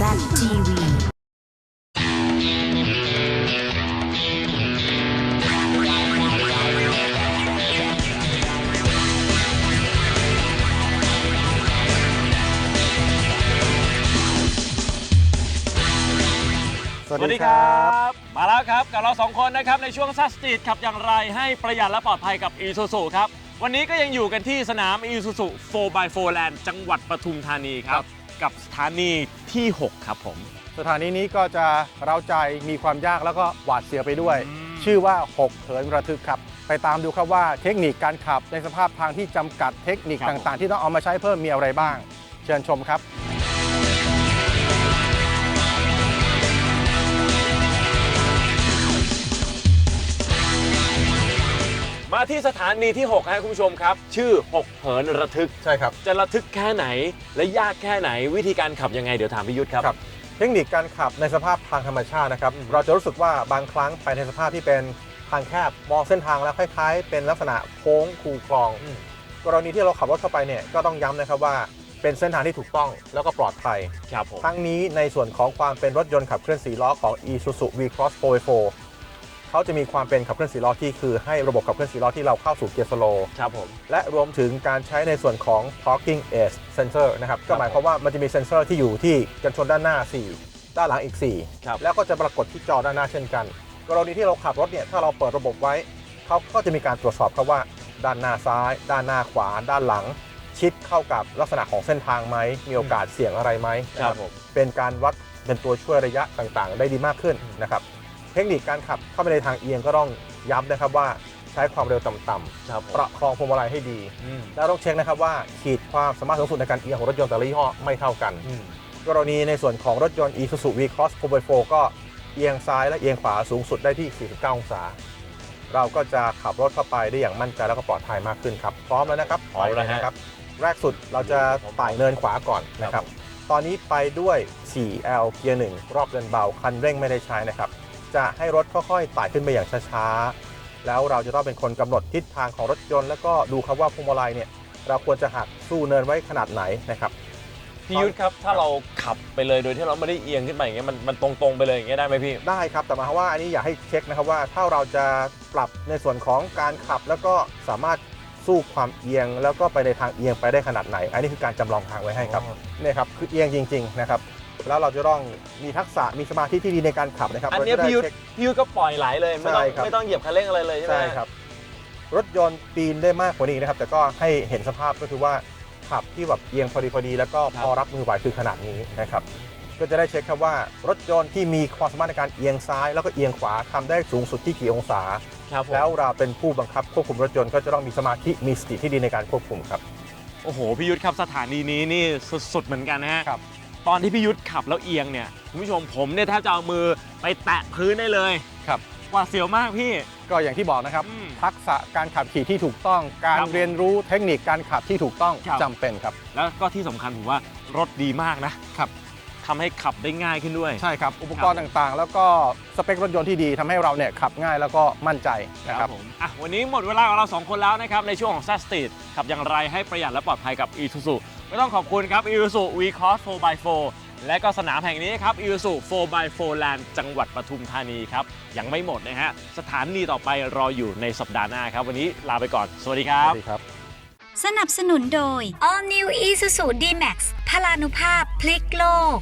ZTV สวัสดีครับ มาแล้วครับกับเราสองคนนะครับในช่วงซัสตีดขับอย่างไรให้ประหยัดและปลอดภัยกับ e s u s u ครับ วันนี้ก็ยังอยู่กันที่สนาม e s u s u 4x4 Land จังหวัดปทุมธานีครับ กับสถานีที่ 6 ครับผม สถานีนี้ก็จะเร้าใจมีความยากแล้วก็หวาดเสียวไปด้วย อืม ชื่อว่า 6เหินระทึกครับ ไปตามดูครับว่าเทคนิคการขับในสภาพทางที่จำกัดเทคนิคต่างๆ ที่ต้องเอามาใช้เพิ่มมีอะไรบ้าง เชิญชมครับ ที่สถานีที่6ครับคุณผู้ชมครับ ชื่อ 6 เหินระทึก ใช่ครับ จะระทึกแค่ไหนและยากแค่ไหนวิธีการขับยังไงเดี๋ยวถามพี่ยุทธครับ ครับ เทคนิคการขับในสภาพทางธรรมชาตินะครับ เราจะรู้สึกว่าบางครั้งไปในสภาพที่เป็นทางแคบมองเส้นทางแล้วคล้ายๆ เป็นลักษณะโค้งคูคลอง อืม กรณีที่เราขับรถเข้าไปเนี่ยก็ต้องย้ำนะครับว่าเป็นเส้นทางที่ถูกต้องแล้วก็ปลอดภัย ครับผม ทั้งนี้ในส่วนของความเป็นรถยนต์ขับเคลื่อน4ล้อของ Isuzu V-Cross 4x4 เขาจะมีความเป็นขับเคลื่อน4ล้อที่คือให้ระบบขับเคลื่อน4ล้อที่เราเข้าสู่เกียร์สโลว์ครับผม และรวมถึงการใช้ในส่วนของ parking edge sensor นะครับ ก็หมายความว่ามันจะมีเซ็นเซอร์ที่อยู่ที่กันชนด้านหน้า 4 ด้านหลังอีกครับ4แล้วก็จะปรากฏที่จอด้านหน้าเช่นกัน กรณีที่เราขับรถเนี่ยถ้าเราเปิดระบบไว้ เขาก็จะมีการตรวจสอบครับว่า ด้านหน้าซ้าย ด้านหน้าขวา ด้านหลัง ชิดเข้ากับลักษณะของเส้นทางไหมมีโอกาสเสี่ยงอะไรไหมนะครับผมเป็นการวัดเป็นตัวช่วยระยะต่างๆ ได้ดีมากขึ้นนะครับ เทคนิคการขับเข้าไปในทางเอียงก็ต้องย้ำนะครับว่าใช้ความเร็วต่ำครับผๆมประคองพวงมาลัยให้ดี อืมแล้วต้องเช็คนะครับว่าขีดความสามารถสูงสุดในการเอียงของรถยนต์แต่ละยี่ห้อไม่เท่ากัน อืมกรณีในส่วนของรถยนต์ Isuzu V-Cross 4x4 ก็เอียงซ้ายและเอียงขวาสูงสุดได้ที่ 49 องศา เราก็จะขับรถเข้าไปได้อย่างมั่นใจแล้วก็ปลอดภัยมากขึ้นครับ พร้อมแล้วนะครับพร้อมแล้วฮะ ไปนะครับ แรกสุดเราจะไต่เนินขวาก่อนนะคครัรับบตอนนี้ไปด้วย 4L เกียร์1รอบเดินเบา คันเร่งไม่ได้ใช้นะครับ จะให้รถค่อยๆไต่ขึ้นไปอย่างช้าๆ แล้วเราจะต้องเป็นคนกำหนดทิศทางของรถยนต์ แล้วก็ดูครับว่าพวงมาลัยเนี่ยเราควรจะหักสู้เนินไว้ขนาดไหนนะครับพี่ยุทธครับถ้าเราขับไปเลยโดยที่เราไม่ได้เอียงขึ้นไปอย่างเงี้ยมันมันตรงๆไปเลยอย่างเงี้ยได้ไหมพี่ได้ครับแต่หมายความว่าอันนี้อยากให้เช็คนะครับว่าถ้าเราจะปรับในส่วนของการขับแล้วก็สามารถสู้ความเอียง แล้วก็ไปในทางเอียงไปได้ขนาดไหน อันนี้คือการจำลองทางไว้ให้ครับอ๋อเนี่ยครับคือเอียงจริง ๆ นะครับ แล้วเราจะต้องมีทักษะมีสมาธิที่ดีในการขับนะครับอันเนี้ยเราจะได้พี่ยุทธเช็ค พี่ยุทธก็ปล่อยไหลเลย ไม่ต้องใช่ครับ ไม่ต้องเหยียบคันเร่งอะไรเลยใช่ไหมใช่ครับ รถยนต์ปีนได้มากกว่านี้นะครับ แต่ก็ให้เห็นสภาพก็คือว่าขับที่แบบเอียงพอดีพอดีแล้วก็พอรับมือไหวคือขนาดนี้นะครับ ก็จะได้เช็คครับว่ารถยนต์ที่มีความสามารถในการเอียงซ้าย แล้วก็เอียงขวาทำได้สูงสุดที่กี่องศา ครับผมแล้วเราเป็นผู้บังคับควบคุมรถยนต์ก็จะต้องมีสมาธิมีสติที่ดีในการควบคุมครับ โอ้โหพี่ยุทธครับสถานีนี้นี่สุดๆเหมือนกันนะฮะครับ ตอนที่พี่ยุทธขับแล้วเอียงเนี่ยคุณผู้ชมผมเนี่ยแทบจะเอามือไปแตะพื้นได้เลยครับ หวาดเสียวมากพี่ ก็อย่างที่บอกนะครับ อืมทักษะการขับขี่ที่ถูกต้อง การครับเรียนรู้เทคนิคการขับที่ถูกต้องครับ จำเป็นครับ แล้วก็ที่สำคัญผมว่ารถดีมากนะครับ ทำให้ขับได้ง่ายขึ้นด้วย ใช่ครับ อุปกรณ์ต่างๆ แล้วก็สเปครถยนต์ที่ดีทำให้เราเนี่ยขับง่ายแล้วก็มั่นใจนะครับผมอะวันนี้หมดเวลาของเราสองคนแล้วนะครับ ในช่วงของ s ซ s t ต e ขับอย่างไรให้ประหยัดและปลอดภัยกับ e s u s u ก็ต้องขอบคุณครับ e s u s u V-Cross 4x4 และก็สนามแห่งนี้ครับ e s u s u 4x4 Land จังหวัดปทุมธานีครับ ยังไม่หมดนะฮะ สถานีต่อไปรออยู่ในสัปดาห์หน้าครับ วันนี้ลาไปก่อน สวัสดีครัสบวัสดีครับ สนับสนุนโดย All New Isuzu D-Max พลานุภาพพลิกโลก